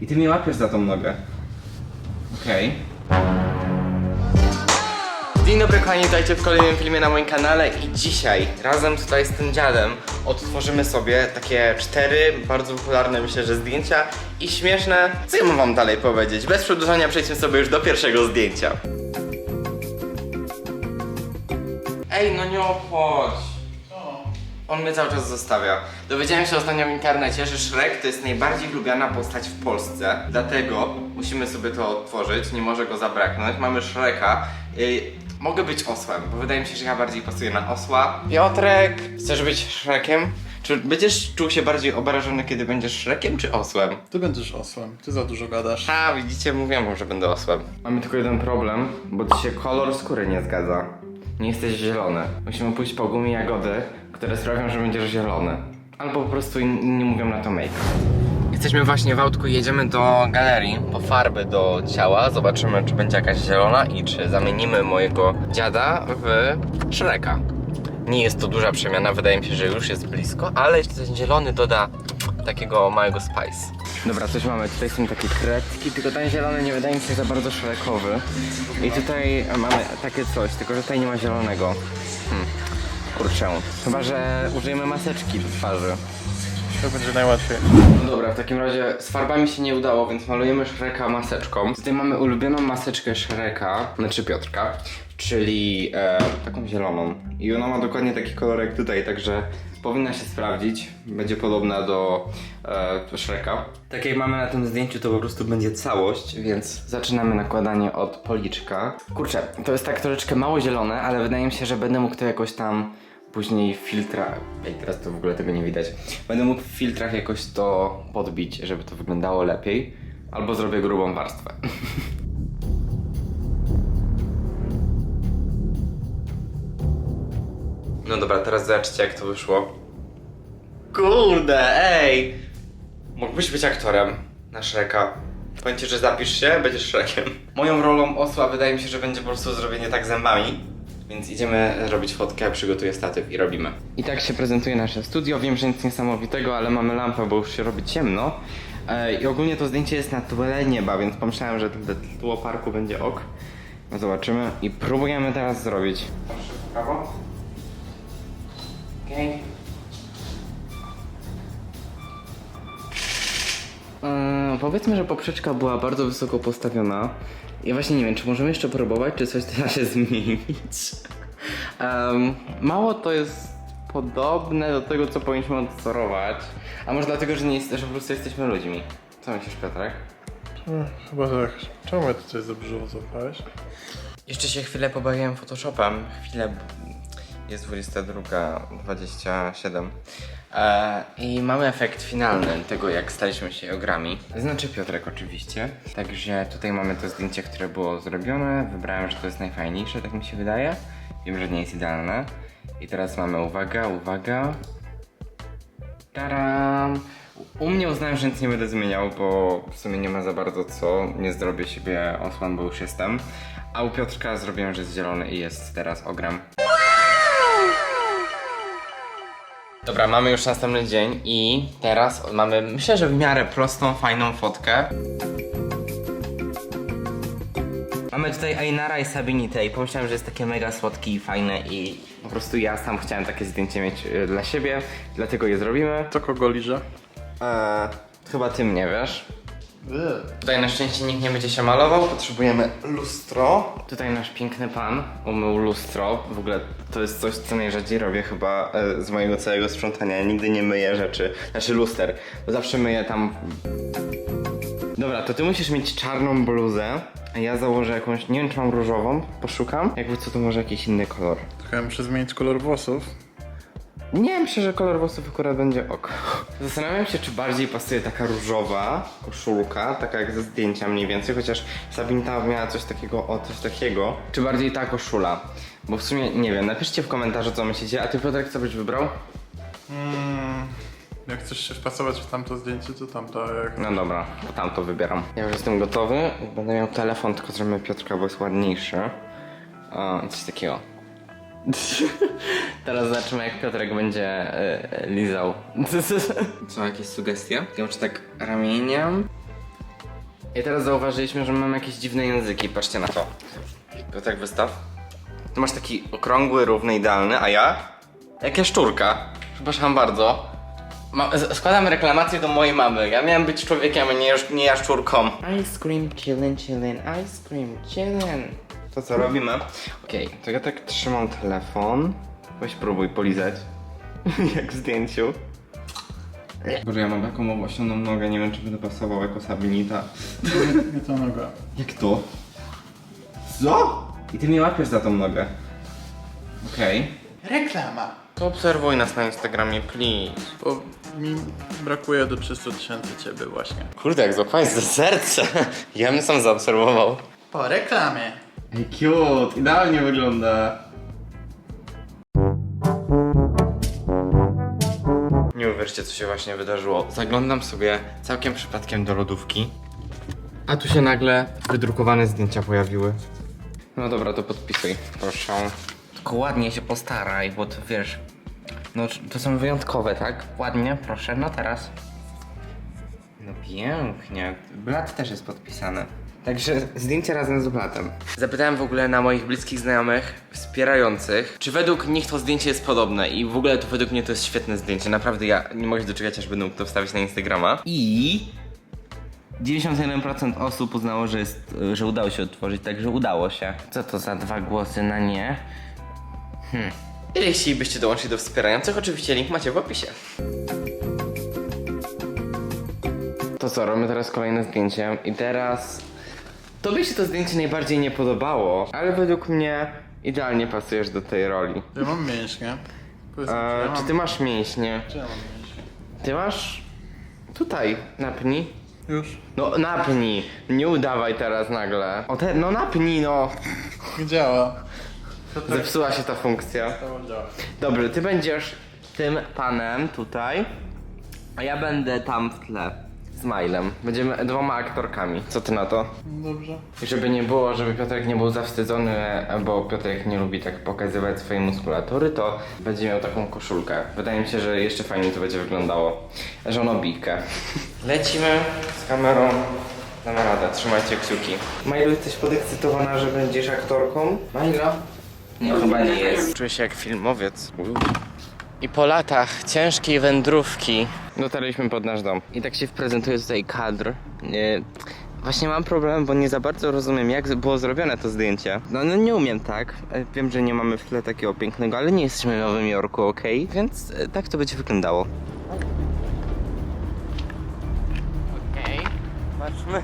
I ty mnie łapiesz za tą nogę. Okej. Dzień dobry kochani, witajcie w kolejnym filmie na moim kanale i dzisiaj razem tutaj z tym dziadem odtworzymy sobie takie cztery bardzo popularne myślę, że zdjęcia i śmieszne. Co ja mam wam dalej powiedzieć? Bez przedłużania przejdźmy sobie już do pierwszego zdjęcia. Ej, no nie obchodź. On mnie cały czas zostawia. Dowiedziałem się ostatnio w internecie, że Shrek to jest najbardziej lubiana postać w Polsce. Dlatego musimy sobie to otworzyć, nie może go zabraknąć. Mamy Shreka. Yy, mogę być osłem, bo wydaje mi się, że ja bardziej pasuję na osła. Piotrek, chcesz być Shrekiem? Czy będziesz czuł się bardziej obrażony, kiedy będziesz Shrekiem, czy osłem? Ty będziesz osłem, ty za dużo gadasz. A, widzicie, mówiłem że będę osłem. Mamy tylko jeden problem, bo ci się kolor skóry nie zgadza. Nie jesteś zielony. Musimy pójść po gumie jagody, które sprawią, że będziesz zielony. Albo po prostu inni mówią na to make. Jesteśmy właśnie w autku i jedziemy do galerii po farby do ciała. Zobaczymy, czy będzie jakaś zielona i czy zamienimy mojego dziada w Shreka. Nie jest to duża przemiana, wydaje mi się, że już jest blisko, ale jeszcze ten zielony doda takiego małego spice. Dobra, coś mamy. Tutaj są takie kredki, tylko ten zielony nie wydaje mi się za bardzo szrekowy. I tutaj mamy takie coś, tylko że tutaj nie ma zielonego. Hmm. Kurczę. Chyba, że użyjemy maseczki do twarzy. To będzie najłatwiej. No dobra, w takim razie z farbami się nie udało, więc malujemy Shreka maseczką. Tutaj mamy ulubioną maseczkę Shreka, znaczy Piotrka, czyli e, taką zieloną. I ona ma dokładnie taki kolor jak tutaj, także powinna się sprawdzić. Będzie podobna do e, Shreka. Tak jak mamy na tym zdjęciu, to po prostu będzie całość, więc zaczynamy nakładanie od policzka. Kurczę, to jest tak troszeczkę mało zielone, ale wydaje mi się, że będę mógł to jakoś tam później filtra. Ej, teraz to w ogóle tego nie widać. Będę mógł w filtrach jakoś to podbić, żeby to wyglądało lepiej. Albo zrobię grubą warstwę. No dobra, teraz zobaczcie jak to wyszło. Kurde, ej! Mógłbyś być aktorem na Shreka. Powiem ci, że zapisz się, będziesz Shrekiem. Moją rolą osła wydaje mi się, że będzie po prostu zrobienie tak zębami. Więc idziemy robić fotkę, przygotuję statyw i robimy. I tak się prezentuje nasze studio. Wiem, że nic niesamowitego, ale mamy lampę, bo już się robi ciemno. E, I ogólnie to zdjęcie jest na tle nieba, więc pomyślałem, że tło parku będzie ok. No zobaczymy i próbujemy teraz zrobić. Proszę w prawo. Okej. Eee, powiedzmy, że poprzeczka była bardzo wysoko postawiona. Ja właśnie nie wiem, czy możemy jeszcze próbować, czy coś da się zmienić. Em, mało to jest podobne do tego, co powinniśmy odwzorować. A może dlatego, że, nie jest, że po prostu jesteśmy ludźmi. Co myślisz, Piotrek? Hmm, chyba tak. Czemu mnie tutaj za brzuch złapałeś? Jeszcze się chwilę pobawiłem Photoshopem. Chwilę. Jest 22.27. E, I mamy efekt finalny tego, jak staliśmy się ogrami. Znaczy Piotrek oczywiście. Także tutaj mamy to zdjęcie, które było zrobione. Wybrałem, że to jest najfajniejsze, tak mi się wydaje. Wiem, że nie jest idealne. I teraz mamy, uwaga, uwaga. Taram! U mnie uznałem, że nic nie będę zmieniał, bo w sumie nie ma za bardzo co. Nie zrobię siebie osłan, bo już jestem. A u Piotrka zrobiłem, że jest zielony i jest teraz ogram. Dobra, mamy już następny dzień i teraz mamy, myślę, że w miarę prostą, fajną fotkę. Mamy tutaj Ainara i Sabinite i pomyślałem, że jest takie mega słodkie i fajne i po prostu ja sam chciałem takie zdjęcie mieć y, dla siebie, dlatego je zrobimy. To kogo liże? Eee, chyba ty mnie wiesz. Tutaj na szczęście nikt nie będzie się malował, potrzebujemy lustro. Tutaj nasz piękny pan umył lustro. W ogóle to jest coś, co najrzadziej robię chyba e, z mojego całego sprzątania. Ja nigdy nie myję rzeczy, znaczy luster, bo zawsze myję tam... Dobra, to ty musisz mieć czarną bluzę, a ja założę jakąś, nie wiem czy mam różową, poszukam. Jakby co to może jakiś inny kolor. Tylko ja muszę zmienić kolor włosów. Nie wiem, że kolor włosów akurat będzie ok. Zastanawiam się, czy bardziej pasuje taka różowa koszulka, taka jak ze zdjęcia mniej więcej, chociaż Sabinta miała coś takiego, o coś takiego. Czy bardziej ta koszula? Bo w sumie nie wiem, napiszcie w komentarzu co myślicie, a ty Piotrek co byś wybrał? Hmm, jak chcesz się wpasować w tamto zdjęcie, to tamto jak... No dobra, to tamto wybieram. Ja już jestem gotowy, będę miał telefon, tylko zrobimy Piotrka, bo jest ładniejszy. O, coś takiego. Teraz zobaczymy jak Piotrek będzie e, lizał. Są jakieś sugestie? Ja muszę tak ramieniem. I teraz zauważyliśmy, że mamy jakieś dziwne języki. Patrzcie na to. Piotrek, wystaw. Tu masz taki okrągły, równy, idealny, a ja? Jak jaszczurka. Przepraszam bardzo. Ma, składam reklamację do mojej mamy. Ja miałem być człowiekiem, a nie, nie jaszczurką. Ice cream, chillin', chillin', ice cream, chillin'. To co robimy? Okej, to ja tak trzymam telefon. Weź próbuj polizać. Jak w zdjęciu. Boże, ja mam taką owłosioną nogę, nie wiem czy będę pasował jako Sabinita. Nie to noga. Jak to? Co? I ty mnie łapiesz za tą nogę. Okej. Reklama. To obserwuj nas na Instagramie, please. Bo mi brakuje do 300 tysięcy ciebie właśnie. Kurde, jak złapałeś za serce. Ja bym sam zaobserwował. Po reklamie. Ej, cute, idealnie wygląda. Nie uwierzcie, co się właśnie wydarzyło. Zaglądam sobie całkiem przypadkiem do lodówki, a tu się nagle wydrukowane zdjęcia pojawiły. No dobra, to podpisuj, proszę. Tylko ładnie się postaraj, bo to wiesz, no to są wyjątkowe, tak? Ładnie, proszę, no teraz. No pięknie. Blat też jest podpisany. Także zdjęcie razem z blatem. Zapytałem w ogóle na moich bliskich znajomych, wspierających, czy według nich to zdjęcie jest podobne i w ogóle to według mnie to jest świetne zdjęcie. Naprawdę ja nie mogę się doczekać, aż będę mógł to wstawić na Instagrama. I 91% osób uznało, że, jest, że udało się odtworzyć, także udało się. Co to za dwa głosy na nie? Hmm. Jeżeli chcielibyście dołączyć do wspierających, oczywiście link macie w opisie. To co, robimy teraz kolejne zdjęcie i teraz... Tobie się to zdjęcie najbardziej nie podobało, ale według mnie idealnie pasujesz do tej roli. Ja mam mięśnie. Powiedz mi, czy ja E, mam... czy ty masz mięśnie? Czy ja mam mięśnie? Ty masz... Tutaj, napnij. Już. No napnij, nie udawaj teraz nagle. O te, no napnij no. Działa. To tak Zepsuła się ta funkcja. to działa. Dobrze, ty będziesz tym panem tutaj, a ja będę tam w tle. Z Milem. Będziemy dwoma aktorkami. Co ty na to? Dobrze. I żeby nie było, żeby Piotrek nie był zawstydzony, bo Piotrek nie lubi tak pokazywać swojej muskulatury, to będzie miał taką koszulkę. Wydaje mi się, że jeszcze fajniej to będzie wyglądało. Żonobijkę. Lecimy z kamerą. Damy radę, trzymajcie kciuki. Majlu, jesteś podekscytowana, że będziesz aktorką? Majla? Nie, chyba nie jest. Czuję się jak filmowiec. I po latach ciężkiej wędrówki dotarliśmy pod nasz dom. I tak się prezentuje tutaj kadr. Nie, właśnie mam problem, bo nie za bardzo rozumiem, jak było zrobione to zdjęcie. No, no nie umiem tak. E, Wiem, że nie mamy w tle takiego pięknego, ale nie jesteśmy w Nowym Jorku, ok? Więc e, tak to będzie wyglądało. Okej, patrzmy.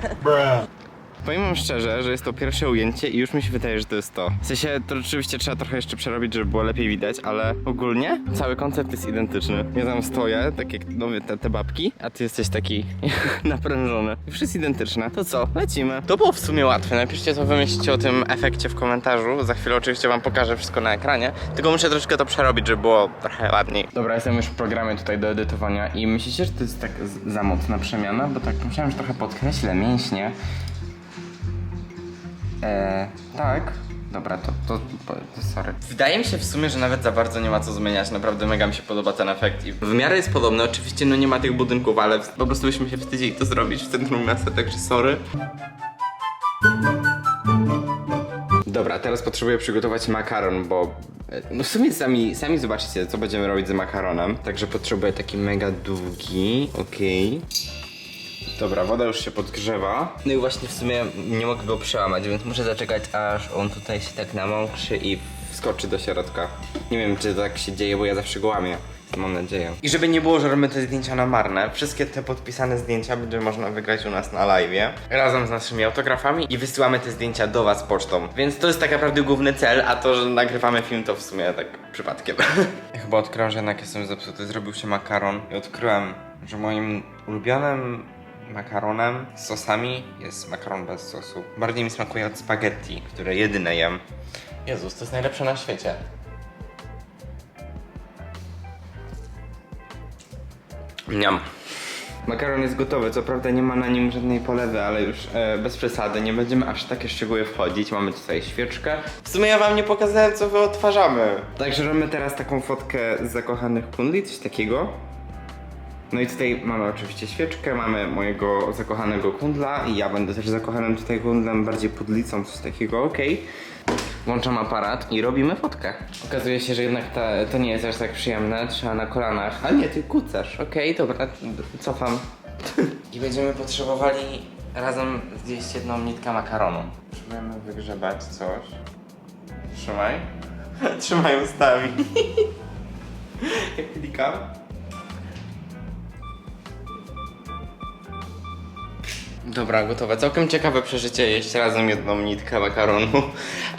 Powiem wam szczerze, że jest to pierwsze ujęcie i już mi się wydaje, że to jest to. W sensie, to oczywiście trzeba trochę jeszcze przerobić, żeby było lepiej widać, ale ogólnie cały koncept jest identyczny. Ja tam stoję, tak jak no, te, te babki, a ty jesteś taki naprężony. Już jest identyczne. To co? Lecimy. To było w sumie łatwe. Napiszcie co wy myślicie o tym efekcie w komentarzu. Za chwilę oczywiście wam pokażę wszystko na ekranie. Tylko muszę troszkę to przerobić, żeby było trochę ładniej. Dobra, jestem już w programie tutaj do edytowania i myślicie, że to jest tak za mocna przemiana? Bo tak myślałem, że trochę podkreślę mięśnie. Eee, tak. Dobra, to, to, to sorry. Wydaje mi się w sumie, że nawet za bardzo nie ma co zmieniać. Naprawdę mega mi się podoba ten efekt i w miarę jest podobny. Oczywiście no nie ma tych budynków, ale po prostu byśmy się wstydzili to zrobić w centrum miasta, także sorry. Dobra, teraz potrzebuję przygotować makaron, bo e, no w sumie sami, sami zobaczycie, co będziemy robić z makaronem. Także potrzebuję taki mega długi, okej. Dobra, woda już się podgrzewa. No i właśnie w sumie nie mogę go przełamać, więc muszę zaczekać aż on tutaj się tak namąkrzy i wskoczy do środka. Nie wiem, czy tak się dzieje, bo ja zawsze go łamię. Mam nadzieję. I żeby nie było, że robimy te zdjęcia na marne, wszystkie te podpisane zdjęcia będzie można wygrać u nas na live razem z naszymi autografami i wysyłamy te zdjęcia do Was pocztą. Więc to jest tak naprawdę główny cel, a to, że nagrywamy film, to w sumie tak przypadkiem. Ja chyba odkryłem, że jednak jestem zepsuty. Zrobił się makaron i odkryłem, że moim ulubionym makaronem z sosami jest makaron bez sosu. Bardziej mi smakuje od spaghetti, które jedyne jem. Jezus, to jest najlepsze na świecie. Miam. Makaron jest gotowy, co prawda nie ma na nim żadnej polewy, ale już e, bez przesady, nie będziemy aż takie szczegóły wchodzić. Mamy tutaj świeczkę. W sumie ja wam nie pokazałem, co wy odtwarzamy. Także robimy teraz taką fotkę z zakochanych kundli, coś takiego. No i tutaj mamy oczywiście świeczkę, mamy mojego zakochanego kundla i ja będę też zakochanym tutaj kundlem, bardziej podlicą, coś takiego, okej. Włączam aparat i robimy fotkę. Okazuje się, że jednak ta, to nie jest aż tak przyjemne, trzeba na kolanach. A nie, ty kucasz, okej, dobra, cofam. I będziemy potrzebowali razem zjeść jedną nitkę makaronu. Potrzebujemy wygrzebać coś. Trzymaj. Trzymaj ustami. Jak klikam. Dobra, gotowe. Całkiem ciekawe przeżycie jeść razem jedną nitkę makaronu.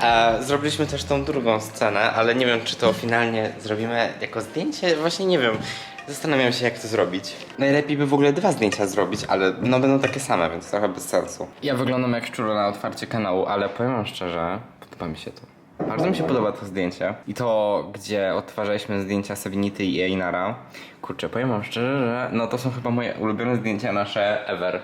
E, zrobiliśmy też tą drugą scenę, ale nie wiem, czy to finalnie zrobimy jako zdjęcie. Właśnie nie wiem. Zastanawiam się, jak to zrobić. Najlepiej by w ogóle dwa zdjęcia zrobić, ale no będą takie same, więc trochę bez sensu. Ja wyglądam jak szczuro na otwarcie kanału, ale powiem wam szczerze, podoba mi się to. Bardzo mi się podoba to zdjęcie. I to, gdzie odtwarzaliśmy zdjęcia Sabinity i Einara. Kurczę, powiem wam szczerze, że no to są chyba moje ulubione zdjęcia nasze ever.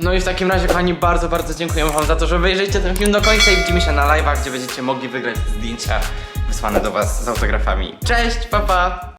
No i w takim razie kochani bardzo, bardzo dziękuję wam za to, że obejrzycie ten film do końca i widzimy się na live'ach, gdzie będziecie mogli wygrać zdjęcia wysłane do was z autografami. Cześć, pa pa!